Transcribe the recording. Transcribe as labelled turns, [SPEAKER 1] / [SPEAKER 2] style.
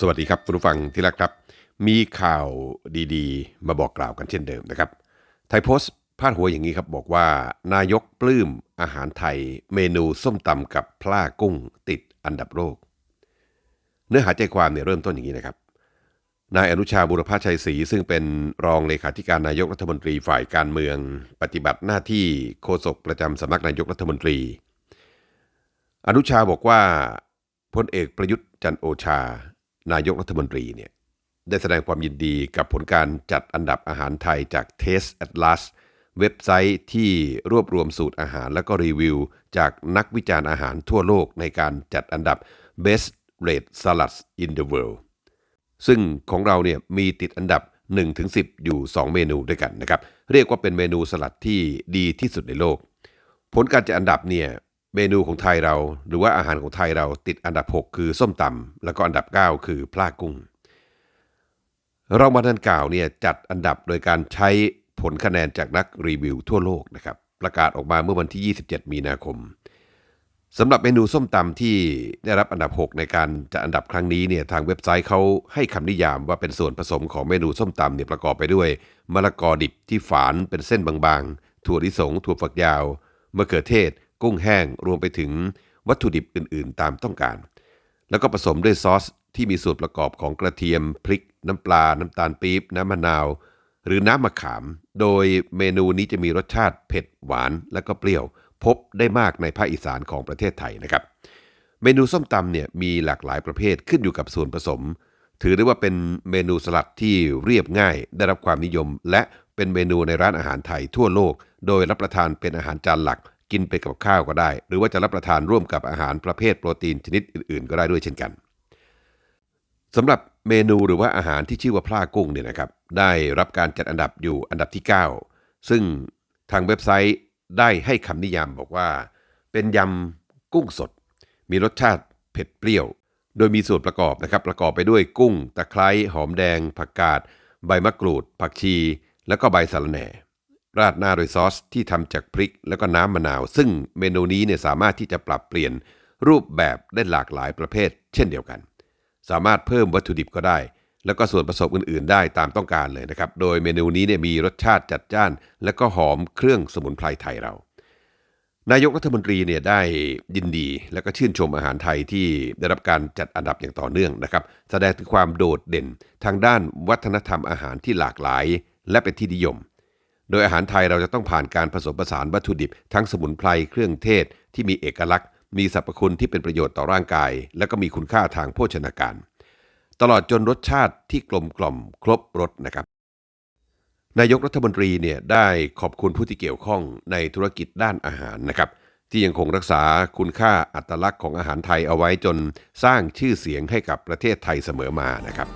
[SPEAKER 1] สวัสดีครับคุณผู้ฟังที่รักครับ มีข่าวดีๆ มาบอกกล่าวกันเช่นเดิมนะครับ ไทยโพสต์พาดหัวอย่างนี้ครับบอกว่า นายกปลื้มอาหารไทย เมนูส้มตำกับพล่ากุ้งติดอันดับโลก เนื้อหาใจความเนี่ยเริ่มต้นอย่างนี้นะครับ นายอนุชาบุรพาชัยศรีซึ่งเป็นรองเลขาธิการนายกรัฐมนตรีฝ่ายการเมือง ปฏิบัติหน้าที่โฆษกประจำสำนักนายกรัฐมนตรี อนุชาบอกว่าพลเอกประยุทธ์จันโอชา นายกรัฐมนตรีเนี่ยได้แสดงความยินดีกับผลการจัดอันดับอาหารไทยจาก Taste Atlas เว็บไซต์ที่รวบรวมสูตรอาหารและก็รีวิว จากนักวิจารณ์อาหารทั่วโลกในการจัดอันดับ Best Rate Salads in the World ซึ่งของเราเนี่ยมีติดอันดับ 1-10 อยู่ 2 เมนูด้วยกันนะครับ เรียกว่าเป็นเมนูสลัดที่ดีที่สุดในโลก ผลการจัดอันดับเนี่ย เมนูของไทยเรา หรือว่าอาหารของไทยเราติดอันดับ 6 คือส้มตำแล้วก็อันดับ 9 คือพลากุ้งเรามาดันกล่าวเนี่ยจัดอันดับโดยการใช้ผลคะแนนจากนักรีวิวทั่วโลกนะครับประกาศออกมาเมื่อวันที่ 27 มีนาคมสำหรับเมนูส้มตำที่ได้รับอันดับ 6 ในการจัดอันดับครั้งนี้เนี่ยทางเว็บไซต์เขาให้คำนิยามว่าเป็นส่วนผสมของเมนูส้มตำเนี่ยประกอบไปด้วยมะละกอดิบที่ฝานเป็นเส้นบางๆ ถั่วลิสง ถั่วฝักยาวมะเขือเทศ กุ้งแห้งรวมไปถึงวัตถุดิบอื่นๆ ตามต้องการ แล้วก็ผสมด้วยซอสที่มีส่วนประกอบของกระเทียม พริก น้ำปลา น้ำตาลปี๊บ น้ำมะนาว หรือน้ำมะขาม โดยเมนูนี้จะมีรสชาติเผ็ดหวานและก็เปรี้ยว พบได้มากในภาคอีสานของประเทศไทยนะครับ เมนูส้มตำเนี่ยมีหลากหลายประเภทขึ้นอยู่กับส่วนผสม ถือได้ว่าเป็นเมนูสลัดที่เรียบง่าย ได้รับความนิยม และเป็นเมนูในร้านอาหารไทยทั่วโลก โดยรับประทานเป็นอาหารจานหลัก กินไปกับข้าวก็ได้ หรือว่าจะรับประทานร่วมกับอาหารประเภทโปรตีนชนิดอื่นๆ ก็ได้ด้วยเช่นกันสำหรับเมนูหรือว่าอาหารที่ชื่อว่าพลากุ้งเนี่ยนะครับ ได้รับการจัดอันดับอยู่อันดับที่ 9 ซึ่งทางเว็บไซต์ได้ให้คำนิยามบอกว่า เป็นยำกุ้งสด มีรสชาติเผ็ดเปรี้ยว โดยมีส่วนประกอบนะครับ ประกอบไปด้วยกุ้ง ตะไคร้หอมแดง ผักกาด ใบมะกรูด ผักชี แล้วก็ใบสะระแหน่ ราดหน้าโดยซอสที่ทำจากพริกแล้วก็น้ำมะนาว ซึ่งเมนูนี้เนี่ยสามารถที่จะปรับเปลี่ยนรูปแบบได้หลากหลายประเภท เช่นเดียวกัน สามารถเพิ่มวัตถุดิบก็ได้ แล้วก็ส่วนผสมอื่น ๆ ได้ตามต้องการเลยนะครับ โดยเมนูนี้เนี่ยมีรสชาติจัดจ้าน และก็หอมเครื่องสมุนไพรไทยเรา นายกรัฐมนตรีเนี่ยได้ยินดีและก็ชื่นชมอาหารไทยที่ได้รับการจัดอันดับอย่างต่อเนื่องนะครับ แสดงถึงความโดดเด่นทางด้านวัฒนธรรมอาหารที่หลากหลาย และเป็นที่นิยม โดยอาหารไทยเราจะต้องผ่านการผสมผสานวัตถุดิบ ทั้งสมุนไพรเครื่องเทศที่มีเอกลักษณ์ มีสรรพคุณที่เป็นประโยชน์ต่อร่างกาย และก็มีคุณค่าทางโภชนาการ ตลอดจนรสชาติที่กลมกล่อมครบรสนะครับนายกรัฐมนตรีเนี่ยได้ขอบคุณผู้ที่เกี่ยวข้องในธุรกิจด้านอาหารนะครับ ที่ยังคงรักษาคุณค่าอัตลักษณ์ของอาหารไทยเอาไว้จนสร้างชื่อเสียงให้กับประเทศไทยเสมอมานะครับ